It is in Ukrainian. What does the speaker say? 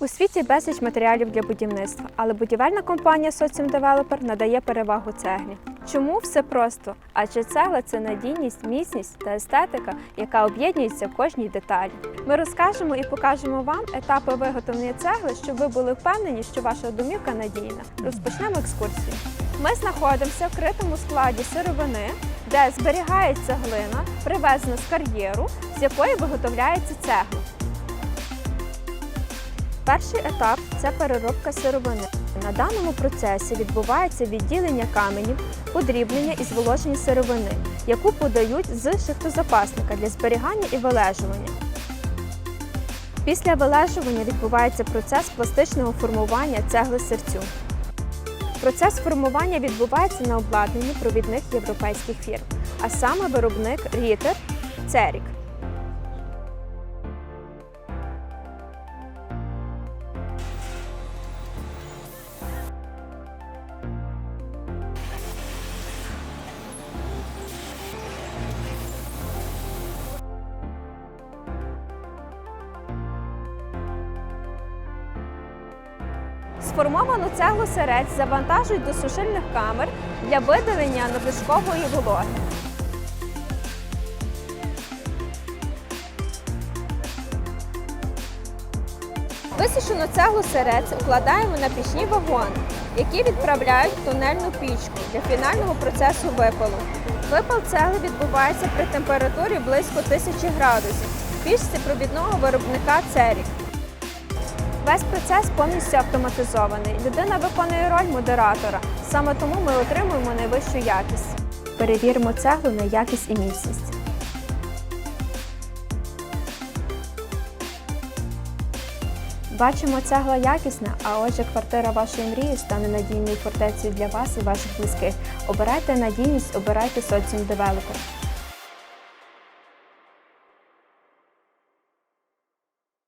У світі безліч матеріалів для будівництва, але будівельна компанія Developer надає перевагу цеглі. Чому все просто? Адже цегла це надійність, міцність та естетика, яка об'єднується в кожній деталі. Ми розкажемо і покажемо вам етапи виготовлення цегли, щоб ви були впевнені, що ваша домівка надійна. Розпочнемо екскурсію. Ми знаходимося в критому складі сировини, де зберігається глина, привезена з кар'єру, з якої виготовляється цегла. Перший етап це переробка сировини. На даному процесі відбувається відділення каменів, подрібнення і зволоження сировини, яку подають з шихтозапасника для зберігання і вилежування. Після вилежування відбувається процес пластичного формування цегли серцю. Процес формування відбувається на обладнанні провідних європейських фірм, а саме виробник Рітер Церік. Сформовану цеглу серець завантажують до сушильних камер для видалення надлишкової вологи. Висушену цеглу серець укладаємо на пічні вагони, які відправляють в тунельну пічку для фінального процесу випалу. Випал цегли відбувається при температурі близько 1000 градусів в пічці провідного виробника Церік. Весь процес повністю автоматизований. Людина виконує роль модератора. Саме тому ми отримуємо найвищу якість. Перевіримо цеглу на якість і міцність. Бачимо, цегла якісна, а отже, квартира вашої мрії стане надійною фортецею для вас і ваших близьких. Обирайте надійність, обирайте соціум девелопер.